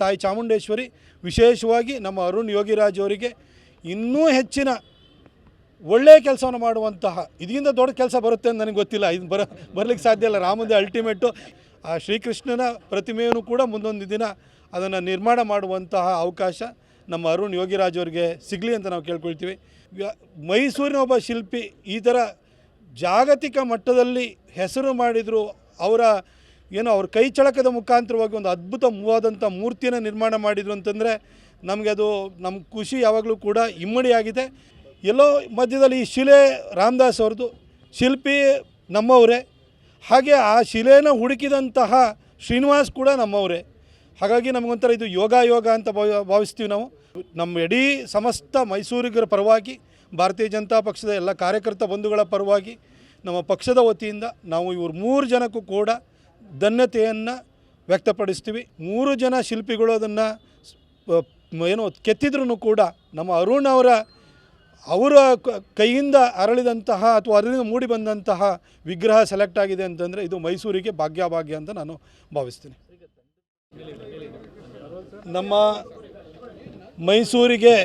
ತಾಯಿ ಚಾಮುಂಡೇಶ್ವರಿ, ವಿಶೇಷವಾಗಿ ನಮ್ಮ ಅರುಣ್ ಯೋಗಿರಾಜ್ ಅವರಿಗೆ ಇನ್ನೂ ಹೆಚ್ಚಿನ ಒಳ್ಳೆಯ ಕೆಲಸವನ್ನು ಮಾಡುವಂತಹ, ಇದರಿಂದ ದೊಡ್ಡ ಕೆಲಸ ಬರುತ್ತೆ ಅಂತ ನನಗೆ ಗೊತ್ತಿಲ್ಲ. ಇದು ಬರ, ಬರಲಿಕ್ಕೆ ಸಾಧ್ಯ ಇಲ್ಲ. ರಾಮಂದೇ ಅಲ್ಟಿಮೇಟು ಆ ಶ್ರೀಕೃಷ್ಣನ ಪ್ರತಿಮೆಯನ್ನು ಕೂಡ ಮುಂದೊಂದು ದಿನ ಅದನ್ನು ನಿರ್ಮಾಣ ಮಾಡುವಂತಹ ಅವಕಾಶ ನಮ್ಮ ಅರುಣ್ ಯೋಗಿರಾಜ್ ಅವರಿಗೆ ಸಿಗಲಿ ಅಂತ ನಾವು ಕೇಳ್ಕೊಳ್ತೀವಿ. ಮೈಸೂರಿನ ಒಬ್ಬ ಶಿಲ್ಪಿ ಈ ಥರ ಜಾಗತಿಕ ಮಟ್ಟದಲ್ಲಿ ಹೆಸರು ಮಾಡಿದರು ಅವರ ಏನೋ ಅವ್ರ ಕೈ ಚಳಕದ ಮುಖಾಂತರವಾಗಿ ಒಂದು ಅದ್ಭುತವಾದಂಥ ಮೂರ್ತಿಯನ್ನು ನಿರ್ಮಾಣ ಮಾಡಿದರು ಅಂತಂದರೆ ನಮಗೆ ಅದು ನಮ್ಮ ಖುಷಿ ಯಾವಾಗಲೂ ಕೂಡ ಇಮ್ಮಡಿಯಾಗಿದೆ ಎಲ್ಲೋ ಮಧ್ಯದಲ್ಲಿ ಈ ಶಿಲೆ ರಾಮದಾಸ್ ಅವ್ರದ್ದು ಶಿಲ್ಪಿ ನಮ್ಮವರೇ. ಹಾಗೆ ಆ ಶಿಲೆನ ಹುಡುಕಿದಂತಹ ಶ್ರೀನಿವಾಸ್ ಕೂಡ ನಮ್ಮವರೇ. ಹಾಗಾಗಿ ನಮಗೊಂಥರ ಇದು ಯೋಗ ಯೋಗ ಅಂತ ಭಾವ ಭಾವಿಸ್ತೀವಿ ನಾವು. ನಮ್ಮ ಇಡೀ ಸಮಸ್ತ ಮೈಸೂರಿಗರ ಪರವಾಗಿ, ಭಾರತೀಯ ಜನತಾ ಪಕ್ಷದ ಎಲ್ಲ ಕಾರ್ಯಕರ್ತ ಬಂಧುಗಳ ಪರವಾಗಿ, ನಮ್ಮ ಪಕ್ಷದ ವತಿಯಿಂದ ನಾವು ಇವ್ರು ಮೂರು ಜನಕ್ಕೂ ಕೂಡ ಧನ್ಯತೆಯನ್ನು ವ್ಯಕ್ತಪಡಿಸ್ತೀವಿ. ಮೂರು ಜನ ಶಿಲ್ಪಿಗಳು ಅದನ್ನು ಏನು ಕೆತ್ತಿದ್ರೂ ಕೂಡ ನಮ್ಮ ಅರುಣ್ ಅವರ ಅವರ ಕೈಯಿಂದ ಅರಳಿದಂತಹ ಅಥವಾ ಅದರಿಂದ ಮೂಡಿ ಬಂದಂತಹ ವಿಗ್ರಹ ಸೆಲೆಕ್ಟ್ ಆಗಿದೆ ಅಂತಂದರೆ ಇದು ಮೈಸೂರಿಗೆ ಭಾಗ್ಯ ಭಾಗ್ಯ ಅಂತ ನಾನು ಭಾವಿಸ್ತೀನಿ. ನಮ್ಮ ಮೈಸೂರಿಗೆ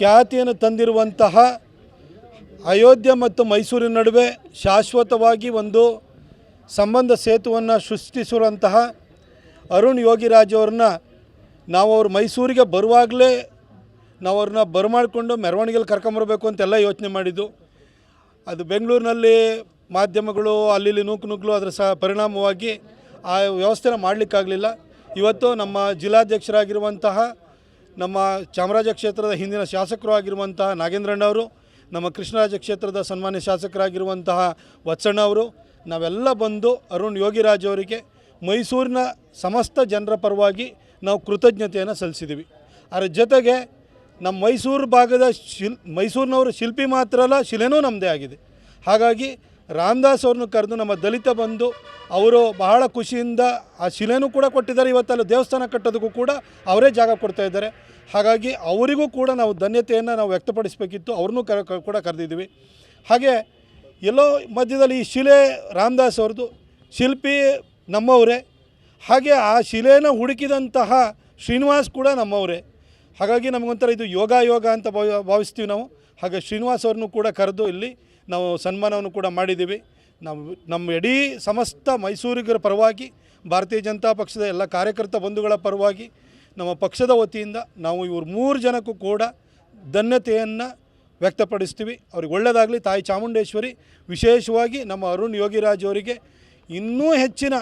ಖ್ಯಾತಿಯನ್ನು ತಂದಿರುವಂತಹ ಅಯೋಧ್ಯೆ ಮತ್ತು ಮೈಸೂರಿನ ನಡುವೆ ಶಾಶ್ವತವಾಗಿ ಒಂದು ಸಂಬಂಧ ಸೇತುವನ್ನು ಸೃಷ್ಟಿಸುವಂತಹ ಅರುಣ್ ಯೋಗಿರಾಜ್ ಅವ್ರನ್ನ ನಾವು ಅವ್ರು ಮೈಸೂರಿಗೆ ಬರುವಾಗಲೇ ನಾವು ಅವ್ರನ್ನ ಬರಮಾಡಿಕೊಂಡು ಮೆರವಣಿಗೆಯಲ್ಲಿ ಕರ್ಕೊಂಬರಬೇಕು ಅಂತೆಲ್ಲ ಯೋಚನೆ ಮಾಡಿದ್ದು. ಅದು ಬೆಂಗಳೂರಿನಲ್ಲಿ ಮಾಧ್ಯಮಗಳು ಅಲ್ಲಿ ನೂಕು ನುಗ್ಗಲು ಅದರ ಸಹ ಪರಿಣಾಮವಾಗಿ ಆ ವ್ಯವಸ್ಥೆನ ಮಾಡಲಿಕ್ಕಾಗಲಿಲ್ಲ. ಇವತ್ತು ನಮ್ಮ ಜಿಲ್ಲಾಧ್ಯಕ್ಷರಾಗಿರುವಂತಹ, ನಮ್ಮ ಚಾಮರಾಜ ಕ್ಷೇತ್ರದ ಹಿಂದಿನ ಶಾಸಕರು ಆಗಿರುವಂತಹ ನಾಗೇಂದ್ರಣ್ಣವರು ನಮ್ಮ ಕೃಷ್ಣರಾಜ ಕ್ಷೇತ್ರದ ಸನ್ಮಾನ್ಯ ಶಾಸಕರಾಗಿರುವಂತಹ ವತ್ಸಣ್ಣ ಅವರು ನಾವೆಲ್ಲ ಬಂದು ಅರುಣ್ ಯೋಗಿರಾಜ್ ಅವರಿಗೆ ಮೈಸೂರಿನ ಸಮಸ್ತ ಜನರ ಪರವಾಗಿ ನಾವು ಕೃತಜ್ಞತೆಯನ್ನು ಸಲ್ಲಿಸಿದ್ದೀವಿ. ಅದರ ಜೊತೆಗೆ ನಮ್ಮ ಮೈಸೂರು ಭಾಗದ ಶಿಲ್, ಮೈಸೂರಿನವರು ಶಿಲ್ಪಿ ಮಾತ್ರ ಅಲ್ಲ, ಶಿಲೆನೂ ನಮ್ಮದೇ ಆಗಿದೆ. ಹಾಗಾಗಿ ರಾಮದಾಸ್ ಅವ್ರನ್ನ ಕರೆದು ನಮ್ಮ ದಲಿತ ಬಂದು ಅವರು ಬಹಳ ಖುಷಿಯಿಂದ ಆ ಶಿಲೆನೂ ಕೂಡ ಕೊಟ್ಟಿದ್ದಾರೆ. ಇವತ್ತಲ್ಲಿ ದೇವಸ್ಥಾನ ಕಟ್ಟೋದಕ್ಕೂ ಕೂಡ ಅವರೇ ಜಾಗ ಕೊಡ್ತಾ ಇದ್ದಾರೆ. ಹಾಗಾಗಿ ಅವರಿಗೂ ಕೂಡ ನಾವು ಧನ್ಯತೆಯನ್ನು ನಾವು ವ್ಯಕ್ತಪಡಿಸಬೇಕಿತ್ತು. ಅವ್ರನ್ನೂ ಕರ, ಕೂಡ ಕರೆದಿದ್ದೀವಿ. ಹಾಗೆ ಎಲ್ಲೋ ಮಧ್ಯದಲ್ಲಿ ಈ ಶಿಲೆ ರಾಮದಾಸ್ ಅವ್ರದ್ದು ಶಿಲ್ಪಿ ನಮ್ಮವರೇ. ಹಾಗೆ ಆ ಶಿಲೆನ ಹುಡುಕಿದಂತಹ ಶ್ರೀನಿವಾಸ್ ಕೂಡ ನಮ್ಮವರೇ. ಹಾಗಾಗಿ ನಮಗೊಂಥರ ಇದು ಯೋಗ ಯೋಗ ಅಂತ ಭಾವ ಭಾವಿಸ್ತೀವಿ ನಾವು. ಹಾಗೆ ಶ್ರೀನಿವಾಸ್ ಅವ್ರನ್ನೂ ಕೂಡ ಕರೆದು ಇಲ್ಲಿ ನಾವು ಸನ್ಮಾನವನ್ನು ಕೂಡ ಮಾಡಿದ್ದೀವಿ. ನಾವು ನಮ್ಮ ಇಡೀ ಸಮಸ್ತ ಮೈಸೂರಿಗರ ಪರವಾಗಿ, ಭಾರತೀಯ ಜನತಾ ಪಕ್ಷದ ಎಲ್ಲ ಕಾರ್ಯಕರ್ತ ಬಂಧುಗಳ ಪರವಾಗಿ ನಮ್ಮ ಪಕ್ಷದ ವತಿಯಿಂದ ನಾವು ಇವ್ರು ಮೂರು ಜನಕ್ಕೂ ಕೂಡ ಧನ್ಯತೆಯನ್ನು ವ್ಯಕ್ತಪಡಿಸ್ತೀವಿ. ಅವ್ರಿಗೆ ಒಳ್ಳೆಯದಾಗಲಿ ತಾಯಿ ಚಾಮುಂಡೇಶ್ವರಿ, ವಿಶೇಷವಾಗಿ ನಮ್ಮ ಅರುಣ್ ಯೋಗಿರಾಜ್ ಅವರಿಗೆ ಇನ್ನೂ ಹೆಚ್ಚಿನ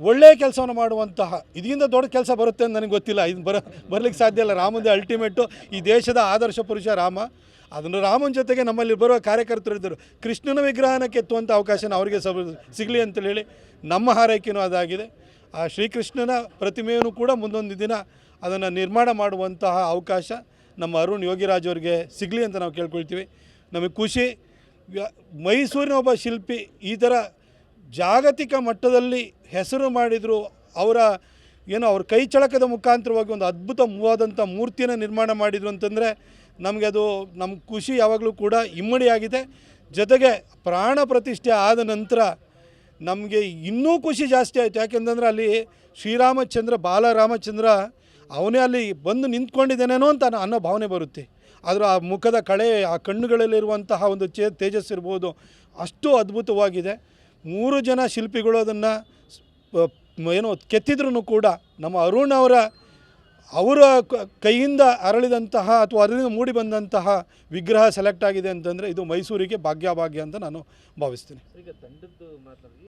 ಒಳ್ಳೆಯ ಕೆಲಸವನ್ನು ಮಾಡುವಂತಹ, ಇದರಿಂದ ದೊಡ್ಡ ಕೆಲಸ ಬರುತ್ತೆ ಅಂತ ನನಗೆ ಗೊತ್ತಿಲ್ಲ. ಇದು ಬರ, ಬರಲಿಕ್ಕೆ ಸಾಧ್ಯ ಇಲ್ಲ. ರಾಮಂದೇ ಅಲ್ಟಿಮೇಟು ಈ ದೇಶದ ಆದರ್ಶ ಪುರುಷ ರಾಮ. ಅದನ್ನು ರಾಮನ ಜೊತೆಗೆ ನಮ್ಮಲ್ಲಿ ಬರುವ ಕಾರ್ಯಕರ್ತರು ಇದ್ದರು. ಕೃಷ್ಣನ ವಿಗ್ರಹನ ಕೆತ್ತುವಂಥ ಅವಕಾಶನ ಅವರಿಗೆ ಸಬ, ಸಿಗಲಿ ಅಂತೇಳಿ ಹೇಳಿ ನಮ್ಮ ಹಾರೈಕೆಯೂ ಅದಾಗಿದೆ. ಆ ಶ್ರೀಕೃಷ್ಣನ ಪ್ರತಿಮೆಯನ್ನು ಕೂಡ ಮುಂದೊಂದು ದಿನ ಅದನ್ನು ನಿರ್ಮಾಣ ಮಾಡುವಂತಹ ಅವಕಾಶ ನಮ್ಮ ಅರುಣ್ ಯೋಗಿರಾಜ್ ಅವರಿಗೆ ಸಿಗಲಿ ಅಂತ ನಾವು ಕೇಳ್ಕೊಳ್ತೀವಿ. ನಮಗೆ ಖುಷಿ. ಮೈಸೂರಿನ ಒಬ್ಬ ಶಿಲ್ಪಿ ಈ ಥರ ಜಾಗತಿಕ ಮಟ್ಟದಲ್ಲಿ ಹೆಸರು ಮಾಡಿದರು ಅವರ ಏನೋ ಅವ್ರ ಕೈ ಚಳಕದ ಮುಖಾಂತರವಾಗಿ ಒಂದು ಅದ್ಭುತವಾದಂಥ ಮೂರ್ತಿಯನ್ನ ನಿರ್ಮಾಣ ಮಾಡಿದರು ಅಂತಂದರೆ ನಮಗೆ ಅದು ನಮ್ಮ ಖುಷಿ ಯಾವಾಗಲೂ ಕೂಡ ಇಮ್ಮಡಿಯಾಗಿದೆ ಜೊತೆಗೆ ಪ್ರಾಣ ಪ್ರತಿಷ್ಠೆ ಆದ ನಂತರ ನಮಗೆ ಇನ್ನೂ ಖುಷಿ ಜಾಸ್ತಿ ಆಯಿತು. ಯಾಕೆಂತಂದ್ರೆ ಅಲ್ಲಿ ಶ್ರೀರಾಮಚಂದ್ರ, ಬಾಲರಾಮಚಂದ್ರ ಅವನೇ ಅಲ್ಲಿ ಬಂದು ನಿಂತ್ಕೊಂಡಿದ್ದೇನೇನೋ ಅಂತ ಅನ್ನೋ- ಭಾವನೆ ಬರುತ್ತೆ. ಆದರೂ ಆ ಮುಖದ ಕಳೆ, ಆ ಕಣ್ಣುಗಳಲ್ಲಿರುವಂತಹ ಒಂದು ಚೇ ತೇಜಸ್ ಇರ್ಬೋದು. ಅಷ್ಟು ಅದ್ಭುತವಾಗಿದೆ. ಮೂರು ಜನ ಶಿಲ್ಪಿಗಳು ಅದನ್ನು ಏನು ಕೆತ್ತಿದ್ರೂ ಕೂಡ ನಮ್ಮ ಅರುಣ್ ಅವರ ಅವರ ಕೈಯಿಂದ ಅರಳಿದಂತಹ ಅಥವಾ ಅದರಿಂದ ಮೂಡಿ ಬಂದಂತಹ ವಿಗ್ರಹ ಸೆಲೆಕ್ಟ್ ಆಗಿದೆ ಅಂತಂದರೆ ಇದು ಮೈಸೂರಿಗೆ ಭಾಗ್ಯ ಭಾಗ್ಯ ಅಂತ ನಾನು ಭಾವಿಸ್ತೀನಿ.